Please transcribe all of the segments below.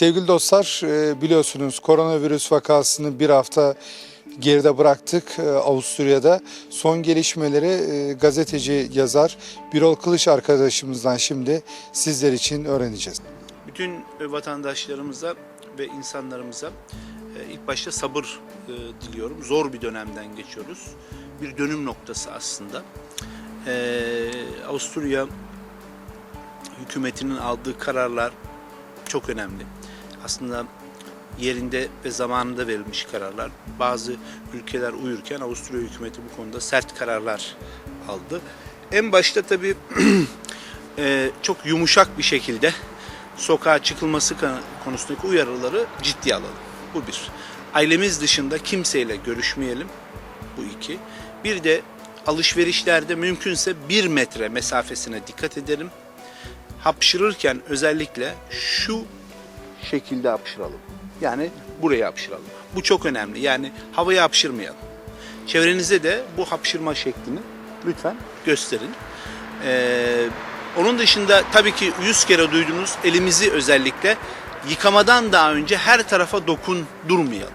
Sevgili dostlar e, biliyorsunuz koronavirüs vakasını bir hafta geride bıraktık e, Avusturya'da. Son gelişmeleri e, gazeteci yazar Birol Kılıç arkadaşımızdan şimdi sizler için öğreneceğiz. Bütün vatandaşlarımıza ve insanlarımıza ilk başta sabır diliyorum. Zor bir dönemden geçiyoruz. Bir dönüm noktası aslında. Avusturya hükümetinin aldığı kararlar çok önemli. Aslında yerinde ve zamanında verilmiş kararlar. Bazı ülkeler uyurken Avusturya hükümeti bu konuda sert kararlar aldı. En başta tabii e, çok yumuşak bir şekilde sokağa çıkılması konusundaki uyarıları ciddiye alalım. Bu bir. Ailemiz dışında kimseyle görüşmeyelim. Bu iki. Bir de alışverişlerde mümkünse bir metre mesafesine dikkat edelim. Hapşırırken özellikle şu şekilde hapşıralım. Yani buraya hapşıralım. Bu çok önemli. Yani havaya hapşırmayalım. Çevrenize de bu hapşırma şeklini lütfen gösterin. Ee, onun dışında tabii ki 100 kere duydunuz elimizi özellikle yıkamadan daha önce her tarafa dokundurmayalım.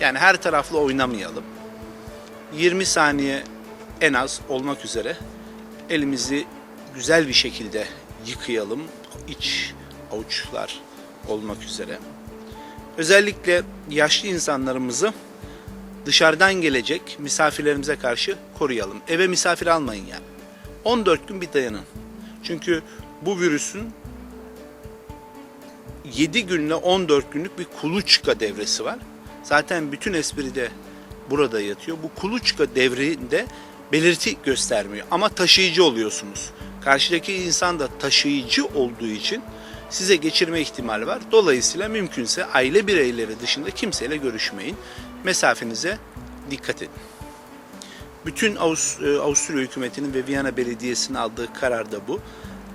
Yani her taraflı oynamayalım. 20 saniye en az olmak üzere elimizi güzel bir şekilde yıkayalım. İç avuçlar olmak üzere. Özellikle yaşlı insanlarımızı dışarıdan gelecek misafirlerimize karşı koruyalım. Eve misafir almayın yani. 14 gün bir dayanın. Çünkü bu virüsün 7 günle 14 günlük bir kuluçka devresi var. Zaten bütün espri de burada yatıyor. Bu kuluçka devrinde belirti göstermiyor ama taşıyıcı oluyorsunuz. Karşıdaki insan da taşıyıcı olduğu için size geçirme ihtimali var. Dolayısıyla mümkünse aile bireyleri dışında kimseyle görüşmeyin. Mesafenize dikkat edin. Bütün e, Avusturya hükümetinin ve Viyana Belediyesi'nin aldığı karar da bu.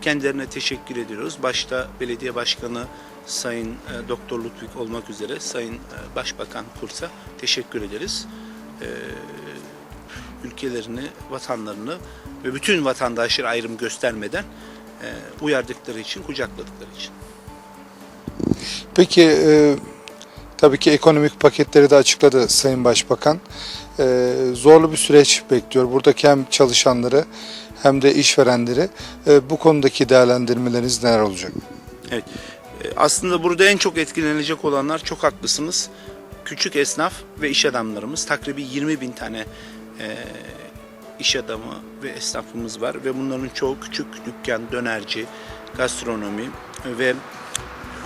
Kendilerine teşekkür ediyoruz. Başta belediye başkanı Sayın e, Doktor Ludwig olmak üzere Sayın e, Başbakan Kurz'a teşekkür ederiz. Ülkelerini, vatanlarını ve bütün vatandaşları ayrım göstermeden e, uyardıkları için, kucakladıkları için. Peki e, tabii ki ekonomik paketleri de açıkladı Sayın Başbakan. E, zorlu bir süreç bekliyor. Buradaki hem çalışanları hem de işverenleri. E, bu konudaki değerlendirmeleriniz neler olacak? Evet. E, Aslında burada en çok etkilenecek olanlar çok haklısınız. Küçük esnaf ve iş adamlarımız. Takribi 20 bin tane e, iş adamı ve esnafımız var. Ve bunların çoğu küçük dükkan, dönerci, gastronomi ve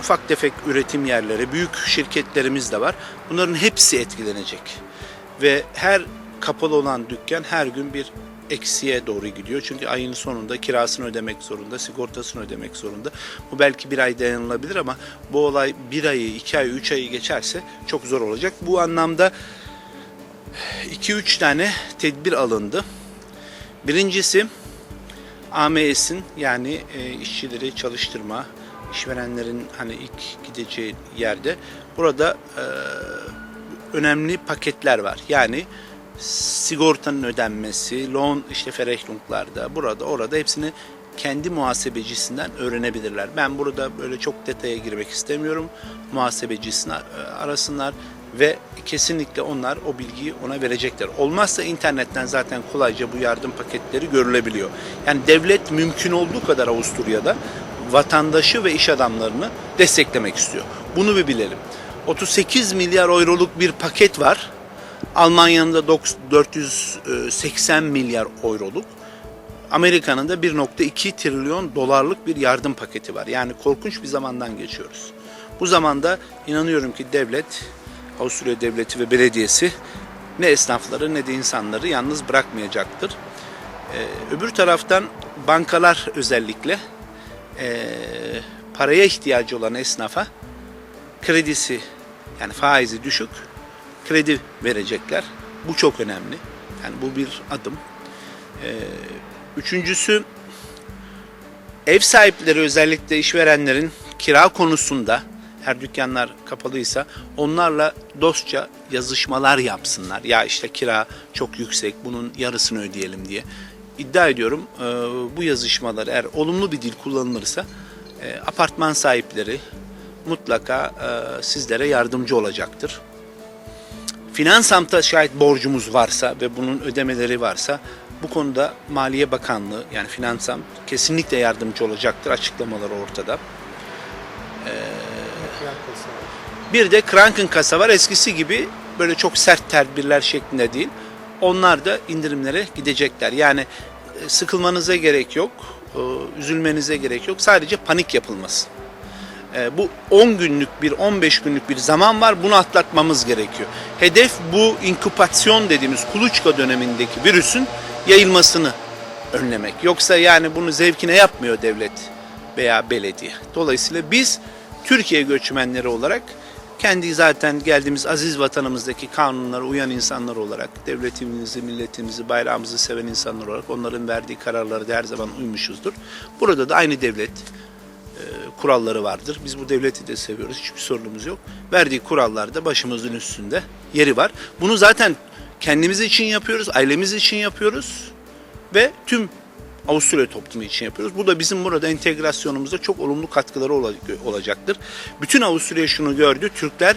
ufak tefek üretim yerleri, büyük şirketlerimiz de var. Bunların hepsi etkilenecek. Ve her kapalı olan dükkan her gün bir eksiye doğru gidiyor. Çünkü ayın sonunda kirasını ödemek zorunda, sigortasını ödemek zorunda. Bu belki bir ay dayanılabilir ama bu olay bir ayı, iki ayı, üç ayı geçerse çok zor olacak. Bu anlamda 2-3 tane tedbir alındı. Birincisi AMS'in yani e, işçileri çalıştırma, işverenlerin hani ilk gideceği yerde burada e, önemli paketler var. Yani sigortanın ödenmesi, loan işte Verrechnung'larda burada orada hepsini kendi muhasebecisinden öğrenebilirler. Ben burada böyle çok detaya girmek istemiyorum. Muhasebecisini e, arasınlar ve kesinlikle onlar o bilgiyi ona verecekler. Olmazsa internetten zaten kolayca bu yardım paketleri görülebiliyor. Yani devlet mümkün olduğu kadar Avusturya'da vatandaşı ve iş adamlarını desteklemek istiyor. Bunu bir bilelim. 38 milyar euroluk bir paket var. Almanya'nın da dok- 480 milyar euroluk. Amerika'nın da 1.2 trilyon dolarlık bir yardım paketi var. Yani korkunç bir zamandan geçiyoruz. Bu zamanda inanıyorum ki devlet, Avusturya devleti ve belediyesi ne esnafları ne de insanları yalnız bırakmayacaktır. Ee, öbür taraftan bankalar özellikle ee, paraya ihtiyacı olan esnafa kredisi yani faizi düşük kredi verecekler. Bu çok önemli. Yani bu bir adım. Ee, üçüncüsü ev sahipleri özellikle işverenlerin kira konusunda her dükkanlar kapalıysa onlarla dostça yazışmalar yapsınlar. Ya işte kira çok yüksek bunun yarısını ödeyelim diye. İddia ediyorum e, bu yazışmalar eğer olumlu bir dil kullanılırsa e, apartman sahipleri, mutlaka e, sizlere yardımcı olacaktır. Finansamta şayet borcumuz varsa ve bunun ödemeleri varsa bu konuda Maliye Bakanlığı yani Finansam kesinlikle yardımcı olacaktır. Açıklamaları ortada. Bir de Kranken kasa var. Eskisi gibi böyle çok sert tedbirler şeklinde değil. Onlar da indirimlere gidecekler. Yani e, sıkılmanıza gerek yok, e, üzülmenize gerek yok. Sadece panik yapılması. E, Bu 10 günlük bir 15 günlük bir zaman var. Bunu atlatmamız gerekiyor. Hedef bu inkübasyon dediğimiz kuluçka dönemindeki virüsün yayılmasını önlemek. Yoksa yani bunu zevkine yapmıyor devlet veya belediye. Dolayısıyla biz Türkiye göçmenleri olarak kendi zaten geldiğimiz aziz vatanımızdaki kanunlara uyan insanlar olarak devletimizi, milletimizi, bayrağımızı seven insanlar olarak onların verdiği kararlara da her zaman uymuşuzdur. Burada da aynı devlet e, kuralları vardır. Biz bu devleti de seviyoruz. Hiçbir sorunumuz yok. Verdiği kurallarda başımızın üstünde yeri var. Bunu zaten kendimiz için yapıyoruz, ailemiz için yapıyoruz ve tüm Avusturya toplumu için yapıyoruz. Bu da bizim burada entegrasyonumuzda çok olumlu katkıları ola- olacaktır. Bütün Avusturya şunu gördü, Türkler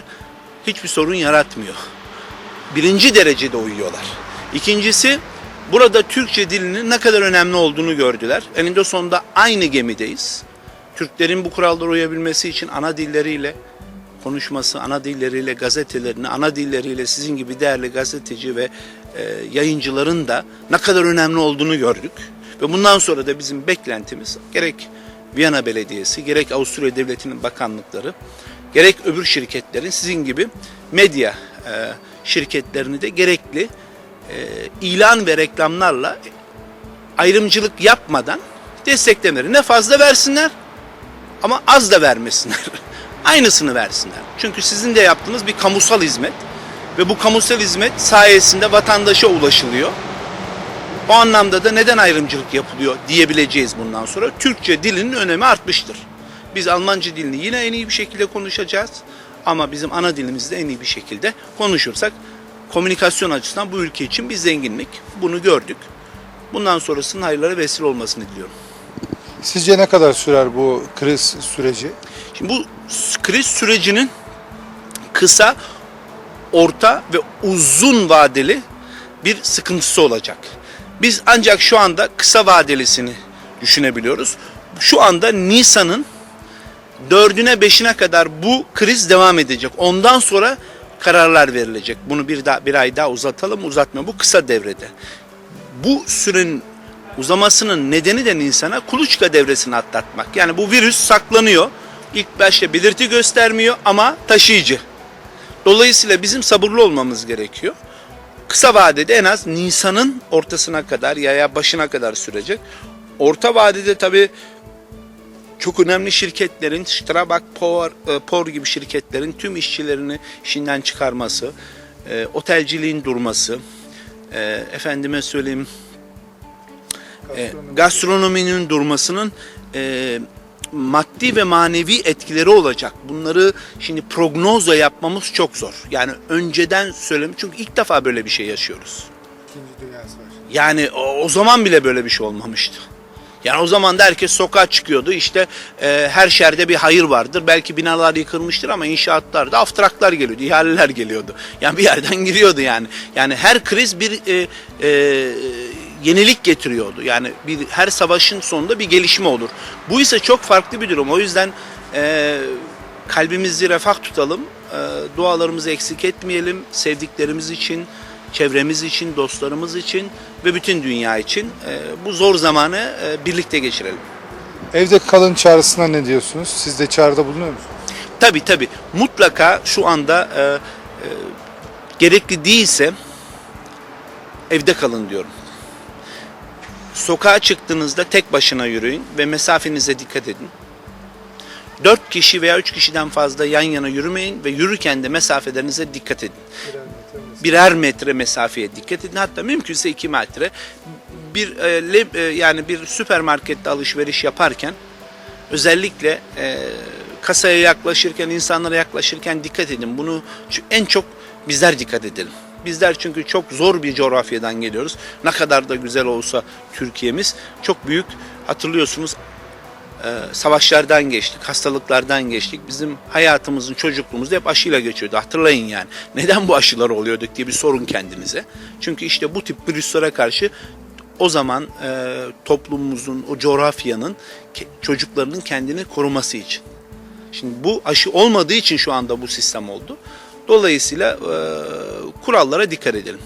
hiçbir sorun yaratmıyor. Birinci derecede uyuyorlar. İkincisi, burada Türkçe dilinin ne kadar önemli olduğunu gördüler. Eninde sonunda aynı gemideyiz. Türklerin bu kurallara uyabilmesi için ana dilleriyle konuşması, ana dilleriyle gazetelerini, ana dilleriyle sizin gibi değerli gazeteci ve e, yayıncıların da ne kadar önemli olduğunu gördük. Ve bundan sonra da bizim beklentimiz gerek Viyana Belediyesi, gerek Avusturya Devleti'nin bakanlıkları, gerek öbür şirketlerin sizin gibi medya e, şirketlerini de gerekli e, ilan ve reklamlarla ayrımcılık yapmadan desteklemeleri ne fazla versinler ama az da vermesinler. Aynısını versinler. Çünkü sizin de yaptığınız bir kamusal hizmet ve bu kamusal hizmet sayesinde vatandaşa ulaşılıyor. O anlamda da neden ayrımcılık yapılıyor diyebileceğiz bundan sonra. Türkçe dilinin önemi artmıştır. Biz Almanca dilini yine en iyi bir şekilde konuşacağız. Ama bizim ana dilimizde en iyi bir şekilde konuşursak komünikasyon açısından bu ülke için bir zenginlik. Bunu gördük. Bundan sonrasının hayırlara vesile olmasını diliyorum. Sizce ne kadar sürer bu kriz süreci? Şimdi bu kriz sürecinin kısa, orta ve uzun vadeli bir sıkıntısı olacak. Biz ancak şu anda kısa vadelisini düşünebiliyoruz. Şu anda Nisan'ın dördüne beşine kadar bu kriz devam edecek. Ondan sonra kararlar verilecek. Bunu bir daha bir ay daha uzatalım uzatma. Bu kısa devrede. Bu sürenin uzamasının nedeni de insana kuluçka devresini atlatmak. Yani bu virüs saklanıyor. İlk başta belirti göstermiyor ama taşıyıcı. Dolayısıyla bizim sabırlı olmamız gerekiyor. Kısa vadede en az Nisan'ın ortasına kadar ya başına kadar sürecek. Orta vadede tabii çok önemli şirketlerin, Strabag, Por, e, Por gibi şirketlerin tüm işçilerini işinden çıkarması, e, otelciliğin durması, e, efendime söyleyeyim e, gastronominin durmasının e, maddi ve manevi etkileri olacak. Bunları şimdi prognozla yapmamız çok zor. Yani önceden söylem çünkü ilk defa böyle bir şey yaşıyoruz. İkinci Dünya Savaşı. Yani o, o zaman bile böyle bir şey olmamıştı. Yani o zaman da herkes sokağa çıkıyordu. İşte e, her şerde bir hayır vardır. Belki binalar yıkılmıştır ama inşaatlarda aftraklar geliyordu, ihaleler geliyordu. Yani bir yerden giriyordu yani. Yani her kriz bir e, e, yenilik getiriyordu. Yani bir her savaşın sonunda bir gelişme olur. Bu ise çok farklı bir durum. O yüzden e, kalbimizi refah tutalım. E, dualarımızı eksik etmeyelim. Sevdiklerimiz için, çevremiz için, dostlarımız için ve bütün dünya için e, bu zor zamanı e, birlikte geçirelim. Evde kalın çağrısına ne diyorsunuz? Siz de çağrıda bulunuyor musunuz? Tabi tabi mutlaka şu anda e, e, gerekli değilse evde kalın diyorum. Sokağa çıktığınızda tek başına yürüyün ve mesafenize dikkat edin. Dört kişi veya üç kişiden fazla yan yana yürümeyin ve yürürken de mesafelerinize dikkat edin. birer metre mesafeye dikkat edin. Hatta mümkünse iki metre. Bir e, le- e, yani bir süpermarkette alışveriş yaparken özellikle e, kasaya yaklaşırken, insanlara yaklaşırken dikkat edin. Bunu en çok bizler dikkat edelim. Bizler çünkü çok zor bir coğrafyadan geliyoruz. Ne kadar da güzel olsa Türkiye'miz çok büyük. Hatırlıyorsunuz e, savaşlardan geçtik, hastalıklardan geçtik. Bizim hayatımızın, çocukluğumuzda hep aşıyla geçiyordu. Hatırlayın yani. Neden bu aşılar oluyorduk diye bir sorun kendinize. Çünkü işte bu tip virüslere karşı o zaman e, toplumumuzun, o coğrafyanın çocuklarının kendini koruması için. Şimdi bu aşı olmadığı için şu anda bu sistem oldu. Dolayısıyla e, kurallara dikkat edelim.